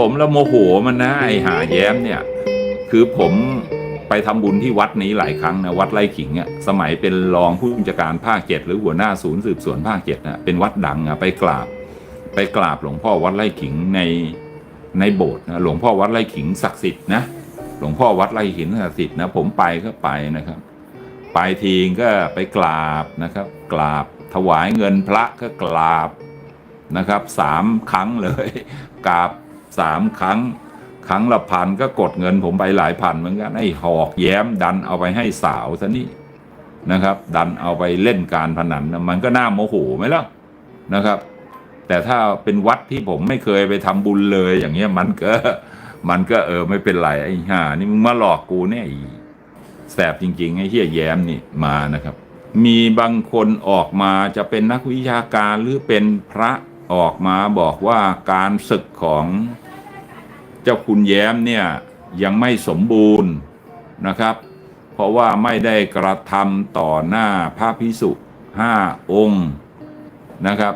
ผมแล้วโมโหมันนะไอหาแย้มเนี่ย คือผมไปทำบุญที่วัดนี้หลายครั้งนะวัดไร่ขิงอะสมัยเป็นรองผู้บัญชาการภาคเจ็ดหรือหัวหน้าศูนย์สืบสวนภาคเจ็ดนะเป็นวัดดังอะไปกราบ ไปกราบหลวงพ่อวัดไร่ขิงในในโบสถ์นะหลวงพ่อวัดไร่ขิงศักดิ์สิทธิ์นะหลวงพ่อวัดไร่ขิงศักดิ์สิทธิ์นะผมไปก็ไปนะครับ ไปทีก็ไปกราบนะครับ กราบถวายเงินพระก็กราบนะครับสามครั้งเลยกราบ สามครั้ง ครั้งละพันก็กดเงินผมไปหลายพันเหมือนกันไอ้หอกแย้มดันเอาไปให้สาวซะนี่นะครับ ดันเอาไปเล่นการพนันมันก็น่าโมโหไหมล่ะนะครับ แต่ถ้าเป็นวัดที่ผมไม่เคยไปทำบุญเลยอย่างเงี้ยมันก็มันก็เออไม่เป็นไรไอ้ห่านี่มึงมาหลอกกูเนี่ยแสบจริงๆไอ้เฮียแย้มนี่มานะครับ มีบางคนออกมาจะเป็นนักวิชาการหรือเป็นพระ ออกมาบอกว่าการศึกของเจ้าคุณแย้มเนี่ยยังไม่สมบูรณ์นะครับ เพราะว่าไม่ได้กระทำต่อหน้าพระพิสุห้าองค์นะครับ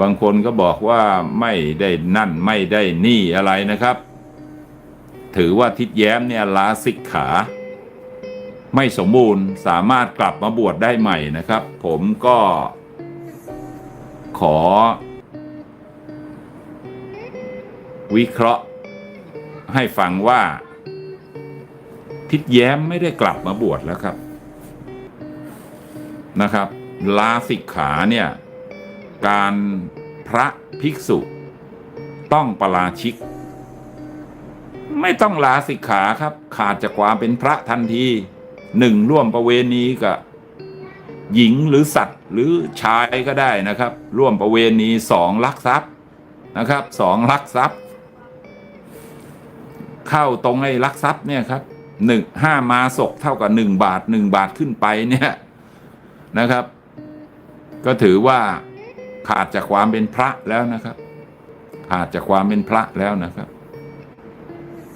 บางคนก็บอกว่าไม่ได้นั่นไม่ได้นี่อะไรนะครับ ถือว่าทิดแย้มเนี่ยลาสิกขา ไม่สมบูรณ์สามารถกลับมาบวชได้ใหม่นะครับ ผมก็ขอ วิเคราะห์ให้ฟังว่า ทิดแย้มไม่ได้กลับมาบวชแล้วครับนะครับ ลาสิกขาเนี่ย การพระภิกษุ ต้องประราชิก ไม่ต้องลาสิกขาครับ ขาดจากความเป็นพระทันที หนึ่งร่วมประเวณีกับหญิงหรือสัตว์หรือชายก็ได้นะครับ ร่วมประเวณีสองลักทรัพย์นะครับสองลักทรัพย์ เข้าตรงไอ้ลักทรัพย์เนี่ยครับหนึ่งห้ามาศกเท่ากับหนึ่งบาทหนึ่งบาทขึ้นไปเนี่ยนะครับ ก็ถือว่าขาดจากความเป็นพระแล้วนะครับ ขาดจากความเป็นพระแล้วนะครับ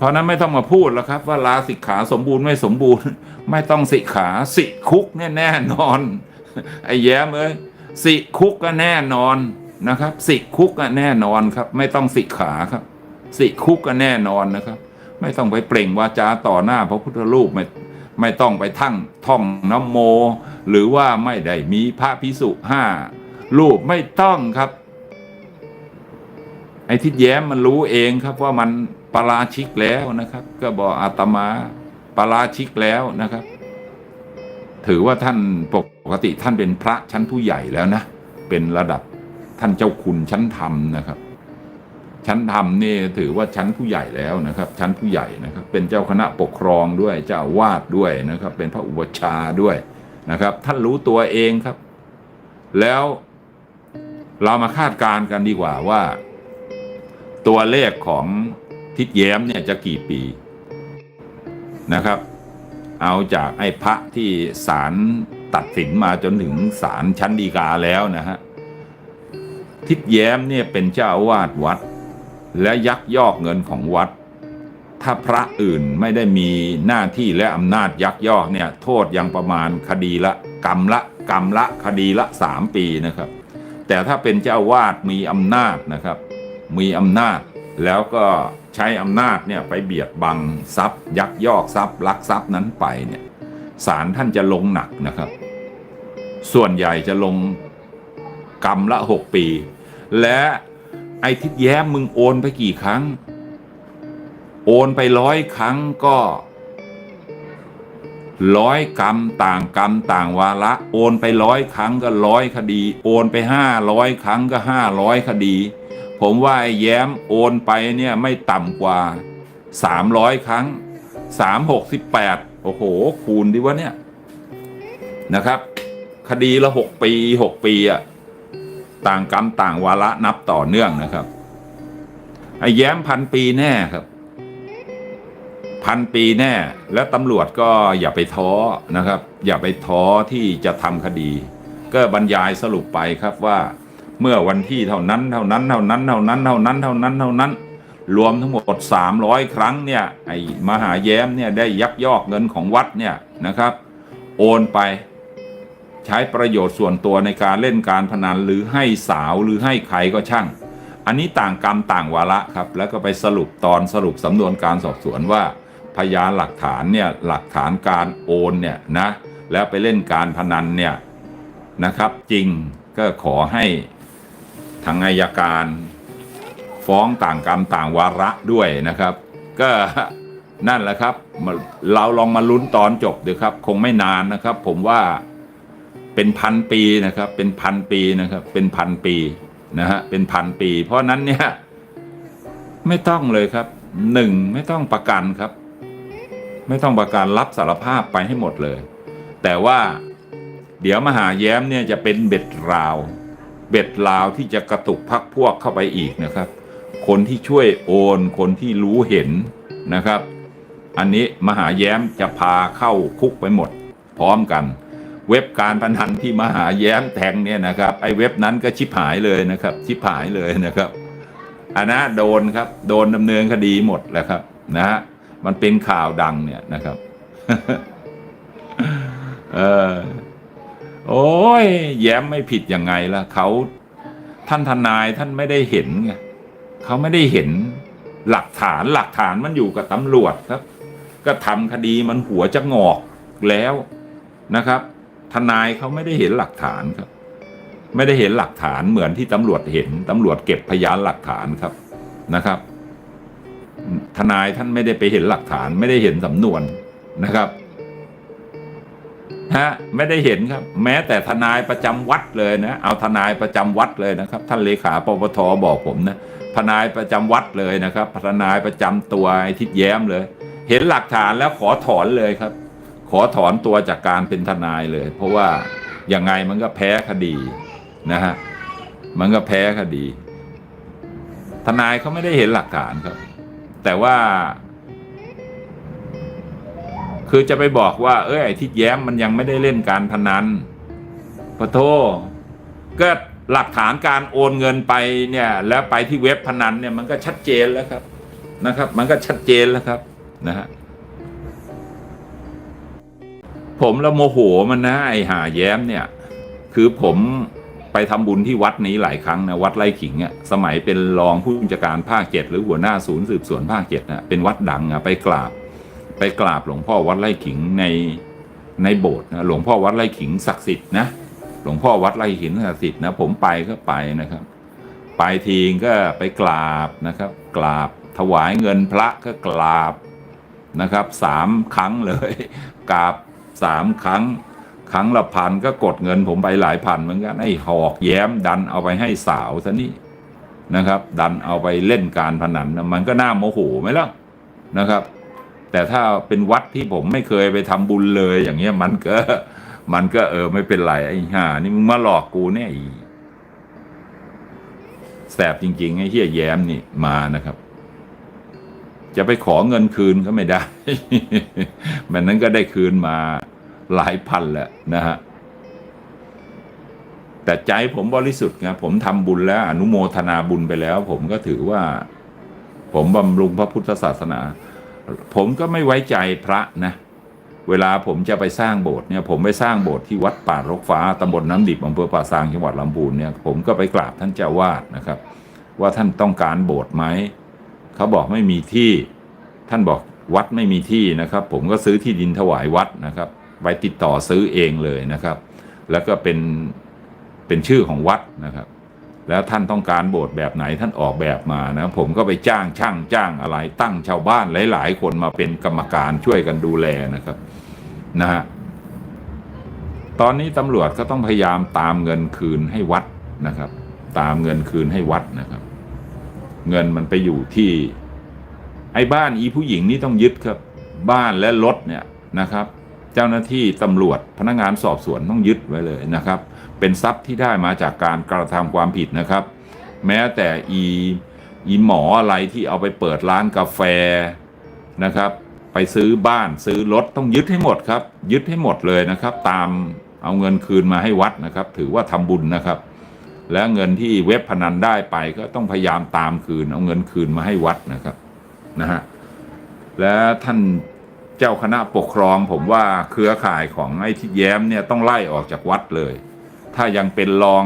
ราะนั้นไม่ต้องมาพูดแล้วครับ ว่าลาสิกขาสมบูรณ์ไม่สมบูรณ์ ไม่ต้องสิกขาสิคุกแน่แน่นอนไอ้แย้มเอ้ยสิคุกก็แน่นอนนะครับ สิคุกก็แน่นอนครับ ไม่ต้องสิกขาครับ สิคุกก็แน่นอนนะครับ ไม่ต้องไปเปล่งวาจาต่อหน้าพระพุทธรูปไม่ไม่ต้องไปทั้งท่องน้ำโม หรือว่าไม่ได้มีพระพิสุห้ารูปไม่ต้องครับ ไอ้ทิดแย้มมันรู้เองครับว่ามัน ปาราชิกแล้วนะครับ ก็บอกอาตมาปาราชิกแล้วนะครับ ถือว่าท่านปกติท่านเป็นพระชั้นผู้ใหญ่แล้วนะ เป็นระดับท่านเจ้าคุณชั้นธรรมนะครับ ชั้นธรรมนี่ถือว่าชั้นผู้ใหญ่แล้วนะครับ ชั้นผู้ใหญ่นะครับ เป็นเจ้าคณะปกครองด้วยเจ้าวาดด้วยนะครับ เป็นพระอุปชาด้วยนะครับ ท่านรู้ตัวเองครับ แล้วเรามาคาดการณ์กันดีกว่าว่า ตัวเลขของ ทิศแย้มเนี่ยจะกี่ปีนะครับ เอาจากไอ้พระที่ศาลตัดสินมาจนถึงศาลชั้นฎีกาแล้วนะฮะทิศแย้มเนี่ยเป็นเจ้าวาสวัด และยักยอกเงินของวัด ถ้าพระอื่นไม่ได้มีหน้าที่และอำนาจยักยอกเนี่ยโทษยังประมาณคดีละกรรมละกรรมละคดีละสามปีนะครับ แต่ถ้าเป็นเจ้าวาสมีอำนาจนะครับ มีอำนาจแล้วก็ ใช้อำนาจเนี่ยไปเบียดบังทรัพย์ ยักยอกทรัพย์ลักทรัพย์นั้นไปเนี่ยศาลท่านจะลงหนักนะครับ ส่วนใหญ่จะลงกรรมละหกปี และไอ้ทิศแย้มมึงโอนไปกี่ครั้ง โอนไปร้อยครั้งก็ร้อยกรรมต่างกรรมต่างวาระ โอนไปร้อยครั้งก็ร้อยคดี โอนไปห้าร้อยครั้งก็ห้าร้อยคดี ผมว่าไอ้แย้มโอนไปเนี่ยไม่ต่ำกว่าสามร้อยครั้งสามหกสิบแปดโอ้โห คูณดิวะเนี่ย นะครับ คดีละหกปีหกปีอะต่างกรรมต่างวาระนับต่อเนื่องนะครับ ไอ้แย้มพันปีแน่ครับพันปีแน่ แล้วตำรวจก็อย่าไปท้อนะครับ อย่าไปท้อที่จะทำคดี ก็บรรยายสรุปไปครับว่า เมื่อวันที่เท่านั้นเท่านั้นเท่านั้นเท่านั้นเท่านั้นเท่านั้นเท่านั้น รวมทั้งหมด 300 ครั้งเนี่ยไอ้มหาแย้มเนี่ยได้ยักยอกเงินของวัดเนี่ยนะครับ โอนไปใช้ประโยชน์ส่วนตัวในการเล่นการพนันหรือให้สาวหรือให้ใครก็ช่าง อันนี้ต่างกรรมต่างวาระครับ แล้วก็ไปสรุปตอนสรุปสำนวนการสอบสวนว่า พยานหลักฐานเนี่ยหลักฐานการโอนเนี่ยนะแล้วไปเล่นการพนันเนี่ยนะครับ จริงก็ขอให้ ทางอายการ ฟ้องต่างกรรมต่างวาระด้วยนะครับ ก็นั่นแหละครับ เราลองมาลุ้นตอนจบเดี๋ยวครับ คงไม่นานนะครับ ผมว่าเป็นพันปีนะครับ เป็นพันปีนะครับ เป็นพันปีนะฮะเป็นพันปี เพราะฉะนั้นเนี่ยไม่ต้องเลยครับหนึ่งไม่ต้องประกันครับ ไม่ต้องประกันรับสารภาพไปให้หมดเลย แต่ว่าเดี๋ยวมหาแย้มเนี่ยจะเป็นเบ็ดราว เบ็ดราวที่จะกระตุกพักพวกเข้าไปอีกนะครับ คนที่ช่วยโอน คนที่รู้เห็นนะครับ อันนี้มหาแย้มจะพาเข้าคุกไปหมด พร้อมกัน เว็บการพนันที่มหาแย้มแทงเนี่ยนะครับไอ้เว็บนั้นก็ชิบหายเลยนะครับชิบหายเลยนะครับอันนะโดนครับโดนดำเนินคดีหมดแหล้วครับนะฮะมันเป็นข่าวดังเนี่ยนะครับ เออ โอ้ย แย้มไม่ผิดยังไงล่ะเขาท่านทนายท่านไม่ได้เห็นไงเขาไม่ได้เห็นหลักฐานหลักฐานมันอยู่กับตำรวจครับ ก็ทำคดีมันหัวจะงอกแล้วนะครับ ทนายเขาไม่ได้เห็นหลักฐานครับ ไม่ได้เห็นหลักฐานเหมือนที่ตำรวจเห็นตำรวจเก็บพยานหลักฐานครับนะครับ ทนายท่านไม่ได้ไปเห็นหลักฐานไม่ได้เห็นสำนวนนะครับ ฮะไม่ได้เห็นครับ แม้แต่ทนายประจำวัดเลยนะเอาทนายประจำวัดเลยนะครับ ท่านเลขาปปทบอกผมนะทนายประจำวัดเลยนะครับทนายประจำตัวไอ้ทิดแย้มเลย เห็นหลักฐานแล้วขอถอนเลยครับ ขอถอนตัวจากการเป็นทนายเลย เพราะว่ายังไงมันก็แพ้คดีนะฮะมันก็แพ้คดี ทนายเขาไม่ได้เห็นหลักฐานครับ แต่ว่า คือจะไปบอกว่า เอ้ยไอ้ทิดแย้มมันยังไม่ได้เล่นการพนันปะโทก็หลักฐานการโอนเงินไปเนี่ย แล้วไปที่เว็บพนันเนี่ยมันก็ชัดเจนแล้วครับนะครับ มันก็ชัดเจนแล้วครับนะฮะผมละโมโหมันนะไอ้หาแย้มเนี่ย คือผมไปทำบุญที่วัดนี้หลายครั้งนะวัดไร่ขิงอะสมัยเป็นรองผู้บัญชาการภาคเจ็ดหรือหัวหน้าศูนย์สืบสวนภาคเจ็ดนะเป็นวัดดังอะไปกราบ ไปกราบหลวงพ่อวัดไร่ขิงในในโบสถ์นะหลวงพ่อวัดไร่ขิงศักดิ์สิทธิ์นะหลวงพ่อวัดไร่ขิงศักดิ์สิทธิ์นะผมไปก็ไปนะครับ ไปทีก็ไปกราบนะครับ กราบถวายเงินพระก็กราบนะครับสามครั้งเลยกราบสามครั้ง ครั้งละพันก็กดเงินผมไปหลายพันเหมือนกันไอ้หอกแย้มดันเอาไปให้สาวซะนี่นะครับ ดันเอาไปเล่นการพนันนะมันก็น่าโมโหไหมล่ะนะครับ แต่ถ้าเป็นวัดที่ผมไม่เคยไปทำบุญเลยอย่างเงี้ยมันก็ มันก็เออไม่เป็นไรไอ้ห่านี่มึงมาหลอกกูเนี่ยแสบจริงๆไอ้เฮียแย้มนี่มานะครับ จะไปขอเงินคืนก็ไม่ได้มันนั้นก็ได้คืนมาหลายพันแหละนะฮะแต่ใจผมบริสุทธิ์ไงผมทำบุญแล้ว อนุโมทนาบุญไปแล้ว ผมก็ถือว่า ผมบำรุงพระพุทธศาสนา ผมก็ไม่ไว้ใจพระนะ เวลาผมจะไปสร้างโบสถ์เนี่ย ผมไปสร้างโบสถ์ที่วัดป่ารกฟ้าตำบลน้ำดิบอำเภอป่าซางจังหวัดลำพูนเนี่ย ผมก็ไปกราบท่านเจ้าวาดนะครับ ว่าท่านต้องการโบสถ์ไหมเขาบอกไม่มีที่ ท่านบอกวัดไม่มีที่นะครับ ผมก็ซื้อที่ดินถวายวัดนะครับ ไปติดต่อซื้อเองเลยนะครับ แล้วก็เป็นเป็นชื่อของวัดนะครับ แล้วท่านต้องการโบสถ์แบบไหนท่านออกแบบมานะผมก็ไปจ้างช่างจ้างอะไร ตั้งชาวบ้านหลาย ๆ คนมาเป็นกรรมการช่วยกันดูแลนะครับนะฮะตอนนี้ตำรวจก็ต้องพยายามตามเงินคืนให้วัดนะครับ ตามเงินคืนให้วัดนะครับ เงินมันไปอยู่ที่ ไอ้บ้านอีผู้หญิงนี่ต้องยึดครับ บ้านและรถเนี่ยนะครับ เจ้าหน้าที่ตำรวจพนักงานสอบสวนต้องยึดไว้เลยนะครับ เป็นทรัพย์ที่ได้มาจากการกระทำความผิดนะครับ แม้แต่อีอีหมออะไรที่เอาไปเปิดร้านกาแฟนะครับ ไปซื้อบ้านซื้อรถต้องยึดให้หมดครับ ยึดให้หมดเลยนะครับ ตามเอาเงินคืนมาให้วัดนะครับ ถือว่าทำบุญนะครับ และเงินที่เว็บพนันได้ไปก็ต้องพยายามตามคืน เอาเงินคืนมาให้วัดนะครับนะฮะและท่านเจ้าคณะปกครอง ผมว่าเครือข่ายของไอ้ที่แย้มเนี่ยต้องไล่ออกจากวัดเลย ถ้ายังเป็นรอง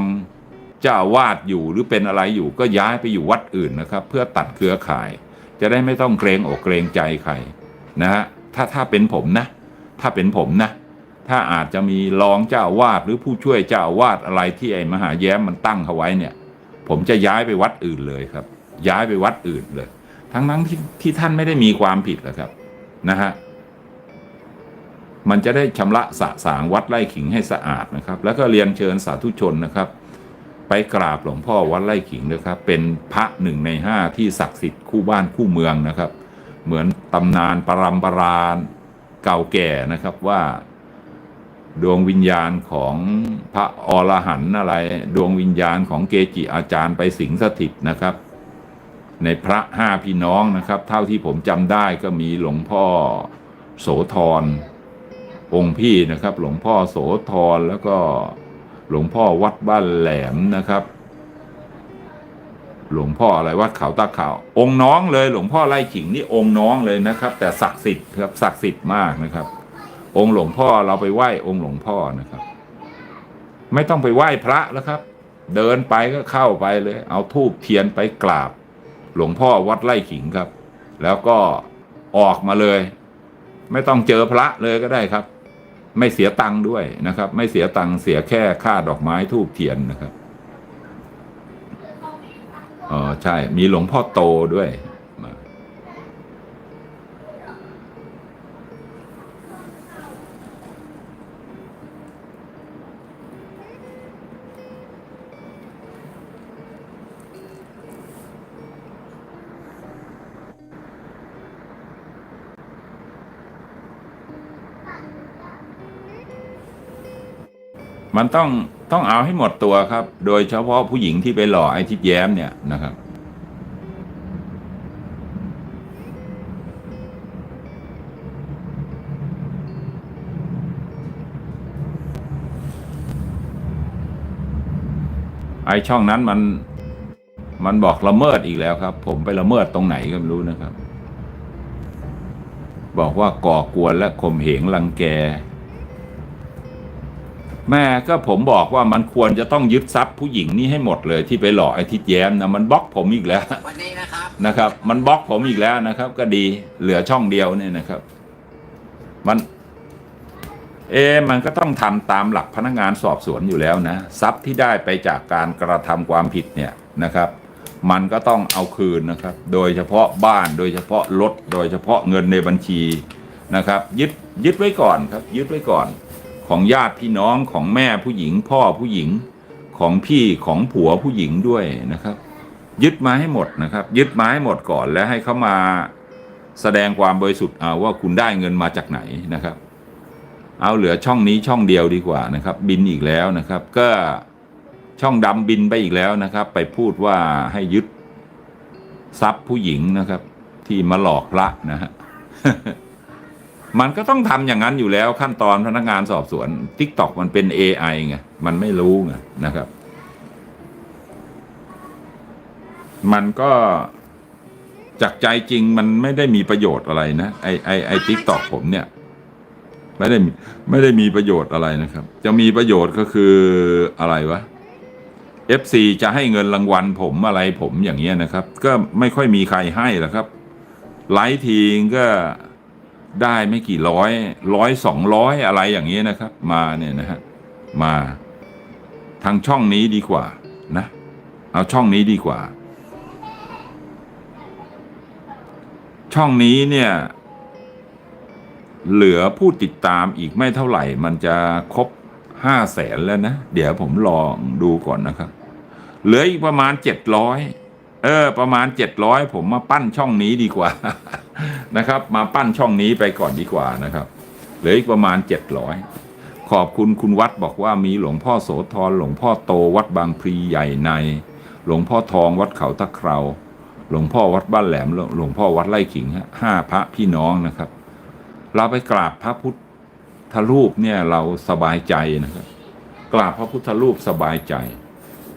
เจ้าวาดอยู่หรือเป็นอะไรอยู่ก็ย้ายไปอยู่วัดอื่นนะครับ เพื่อตัดเครือข่าย จะได้ไม่ต้องเกรงอกเกรงใจใครนะฮะถ้าถ้าเป็นผมนะ ถ้าเป็นผมนะ ถ้าอาจจะมีรองเจ้าวาดหรือผู้ช่วยเจ้าวาดอะไรที่ไอ้มหาแย้มมันตั้งเขาไว้เนี่ย ผมจะย้ายไปวัดอื่นเลยครับ ย้ายไปวัดอื่นเลย ทั้งนั้นที่ที่ท่านไม่ได้มีความผิดหรอกครับนะฮะ มันจะได้ชำระสะสางวัดไร่ขิงให้สะอาดนะครับ แล้วก็เรียนเชิญสาธุชนนะครับ ไปกราบหลวงพ่อวัดไร่ขิงนะครับ เป็นพระหนึ่งในห้าที่ศักดิ์สิทธิ์คู่บ้านคู่เมืองนะครับ เหมือนตำนานปรำปราณเก่าแก่นะครับว่าดวงวิญญาณของพระอรหันต์อะไร ดวงวิญญาณของเกจิอาจารย์ไปสิงสถิตนะครับ ในพระห้าพี่น้องนะครับ เท่าที่ผมจำได้ก็มีหลวงพ่อโสธร องค์พี่นะครับ หลวงพ่อโสธรแล้วก็หลวงพ่อวัดบ้านแหลมนะครับ หลวงพ่ออะไรวัดเขาตาขาว องค์น้องเลย หลวงพ่อไร่ขิงนี่องค์น้องเลยนะครับ แต่ศักดิ์สิทธิ์ครับศักดิ์สิทธิ์มากนะครับ องค์หลวงพ่อเราไปไหว้องค์หลวงพ่อนะครับ ไม่ต้องไปไหว้พระแล้วครับ เดินไปก็เข้าไปเลย เอาทูบเทียนไปกราบ หลวงพ่อวัดไร่ขิงครับ แล้วก็ออกมาเลย ไม่ต้องเจอพระเลยก็ได้ครับ ไม่เสียตังค์ด้วยนะครับ ไม่เสียตังค์เสียแค่ค่าดอกไม้ทูบเทียนนะครับอ๋อใช่ มีหลวงพ่อโตด้วย มันต้องต้องเอาให้หมดตัวครับ โดยเฉพาะผู้หญิงที่ไปหล่อไอ้ทิดแย้มเนี่ยนะครับ ไอช่องนั้นมันมันบอกละเมิดอีกแล้วครับ ผมไปละเมิดตรงไหนก็ไม่รู้นะครับ บอกว่าก่อกวนและข่มเหงรังแก แม่ก็ผมบอกว่ามันควรจะต้องยึดทรัพย์ผู้หญิงนี่ให้หมดเลยที่ไปหลอกไอ้ทิดแย้มนะมันบล็อกผมอีกแล้ววันนี้นะครับนะครับ มันบล็อกผมอีกแล้วนะครับ ก็ดีเหลือช่องเดียวเนี่ยนะครับ มัน เอะมันก็ต้องทำตามหลักพนักงานสอบสวนอยู่แล้วนะทรัพย์ที่ได้ไปจากการกระทำความผิดเนี่ยนะครับ มันก็ต้องเอาคืนนะครับ โดยเฉพาะบ้านโดยเฉพาะรถโดยเฉพาะเงินในบัญชีนะครับ ยึดยึดไว้ก่อนครับ ยึดไว้ก่อน ของญาติพี่น้องของแม่ผู้หญิง พ่อผู้หญิงของพี่ของผัวผู้หญิงด้วยนะครับ ยึดมาให้หมดนะครับ ยึดมาให้หมดก่อนแล้วให้เขามาแสดงความบริสุทธิ์เอาว่าคุณได้เงินมาจากไหนนะครับ เอาเหลือช่องนี้ช่องเดียวดีกว่านะครับ บินอีกแล้วนะครับ ก็ช่องดำบินไปอีกแล้วนะครับ ไปพูดว่าให้ยึดทรัพย์ผู้หญิงนะครับ ที่มาหลอกพระนะฮะ มันก็ต้องทำอย่างนั้นอยู่แล้วขั้นตอนพนักงานสอบสวน t ิ k t o k มันเป็น AI ไงมันไม่รู้ไงนะครับ มันก็จากใจจริงมันไม่ได้มีประโยชน์อะไรนะไอไอไอทิกตอกผมเนี่ย ไม่ได้ไม่ได้มีประโยชน์อะไรนะครับ จะมีประโยชน์ก็คืออะไรวะ FC จะให้เงินรางวัลผมอะไรผมอย่างเงี้ยนะครับ ก็ไม่ค่อยมีใครให้หรอกครับ ไลฟ์ทีก็ ได้ไม่กี่ร้อยร้อยสองร้อยอะไรอย่างเงี้ยนะครับ มาเนี่ยนะฮะมาทางช่องนี้ดีกว่านะ เอาช่องนี้ดีกว่า ช่องนี้เนี่ยเหลือผู้ติดตามอีกไม่เท่าไหร่ มันจะครบห้าแสนแล้วนะ เดี๋ยวผมลองดูก่อนนะครับ เหลืออีกประมาณเจ็ดร้อยเออ ประมาณเจ็ดร้อยผมมาปั้นช่องนี้ดีกว่า นะครับ มาปั้นช่องนี้ไปก่อนดีกว่านะครับ เหลืออีกประมาณเจ็ดร้อยขอบคุณคุณวัดบอกว่ามีหลวงพ่อโสธรหลวงพ่อโตวัดบางพลีใหญ่ใน หลวงพ่อทองวัดเขาตะเคราหลวงพ่อวัดบ้านแหลมหลวงพ่อวัดไร่ขิงห้าพระพี่น้องนะครับ เราไปกราบพระพุทธรูปเนี่ยเราสบายใจนะครับ กราบพระพุทธรูปสบายใจ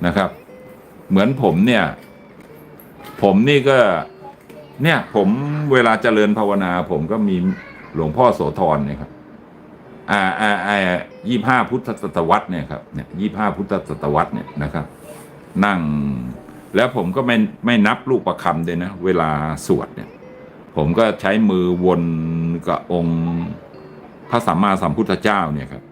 นะครับ เหมือนผมเนี่ย ผมนี่ก็ เนี่ย ผมเวลาเจริญภาวนา ผมก็มีหลวงพ่อโสธรเนี่ยครับ อ่าอ่าอ่ายี่ห้าพุทธศตวรรษเนี่ยครับเนี่ยยี่ห้าพุทธศตวรรษเนี่ยนะครับ นั่งแล้วผมก็ไม่ไม่นับลูกประคำเลยนะ เวลาสวดเนี่ย ผมก็ใช้มือวนกับองค์พระสัมมาสัมพุทธเจ้าเนี่ยครับ